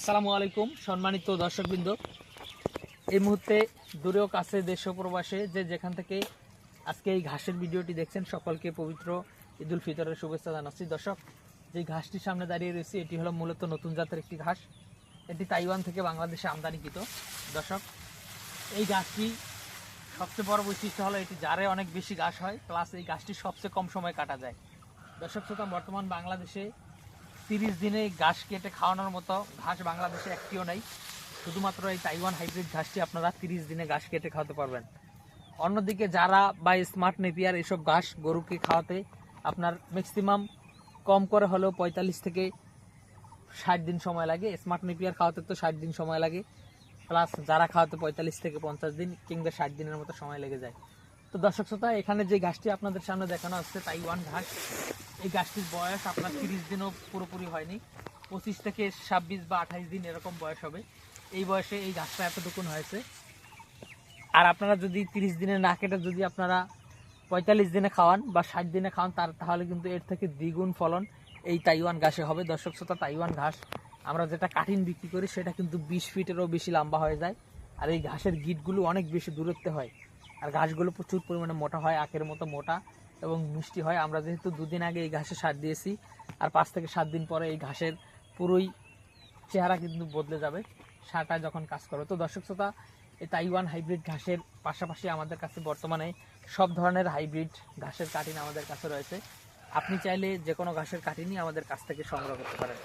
আসসালামু আলাইকুম, সম্মানিত দর্শকবৃন্দ। এই মুহূর্তে দূরেও কাছে দেশ প্রবাসে যে যেখান থেকে আজকে এই ঘাসের ভিডিওটি দেখছেন, সকলকে পবিত্র ঈদুল ফিতরের শুভেচ্ছা জানাচ্ছি। দর্শক, যে ঘাসটির সামনে দাঁড়িয়ে রয়েছে, এটি হলো মূলত নতুন জাতের একটি ঘাস। এটি তাইওয়ান থেকে বাংলাদেশে আমদানিকৃত। দর্শক, এই গাছটি সবচেয়ে বড় বৈশিষ্ট্য হলো এটি জারে অনেক বেশি ঘাস হয়, প্লাস এই গাছটি সবচেয়ে কম সময় কাটা যায়। দর্শক, শ্রোতা, বর্তমান বাংলাদেশে তিরিশ দিনে ঘাস কেটে খাওয়ানোর মতো ঘাস বাংলাদেশে একটিও নেই। শুধুমাত্র এই তাইওয়ান হাইব্রিড ঘাসটি আপনারা তিরিশ দিনে ঘাস কেটে খাওয়াতে পারবেন। অন্যদিকে যারা বা স্মার্ট নেপিয়ার এসব ঘাস গরুকে খাওয়াতে আপনার ম্যাক্সিমাম কম করে হলেও পঁয়তাল্লিশ থেকে ষাট দিন সময় লাগে। স্মার্ট নেপিয়ার খাওয়াতে তো ষাট দিন সময় লাগে। প্লাস যারা খাওয়াতে পঁয়তাল্লিশ থেকে পঞ্চাশ দিন কিংবা ষাট দিনের মতো সময় লেগে যায়। তো দর্শক শ্রোতা, এখানে যে ঘাসটি আপনাদের সামনে দেখানো হচ্ছে তাইওয়ান ঘাস এই গাছটির বয়স আপনার তিরিশ দিনও পুরোপুরি হয়নি। পঁচিশ থেকে ছাব্বিশ বা আঠাইশ দিন এরকম বয়স হবে। এই বয়সে এই গাছটা এতটুকুন হয়েছে। আর আপনারা যদি তিরিশ দিনে না কেটে যদি আপনারা পঁয়তাল্লিশ দিনে খাওয়ান বা ষাট দিনে খাওয়ান, তার তাহলে কিন্তু এর থেকে দ্বিগুণ ফলন এই তাইওয়ান ঘাসে হবে। দর্শক শ্রোতা, তাইওয়ান ঘাস, আমরা যেটা কাঠিন বিক্রি করি, সেটা কিন্তু বিশ ফিটেরও বেশি লম্বা হয়ে যায়। আর এই ঘাসের গিটগুলো অনেক বেশি দূরত্বে হয়। আর ঘাসগুলো প্রচুর পরিমাণে মোটা হয়, আখের মতো মোটা এবং মিষ্টি হয়। আমরা যেহেতু দুদিন আগে এই ঘাসে সার দিয়েছি, আর পাঁচ থেকে সাত দিন পরে এই ঘাসের পুরোই চেহারা কিন্তু বদলে যাবে, সারটা যখন কাজ করে তো দর্শক শ্রোতা, এই তাইওয়ান হাইব্রিড ঘাসের পাশাপাশি আমাদের কাছে বর্তমানে সব ধরনের হাইব্রিড ঘাসের কাটিন আমাদের কাছে রয়েছে। আপনি চাইলে যে কোনো ঘাসের কাটিনই আমাদের কাছ থেকে সংগ্রহ করতে পারেন।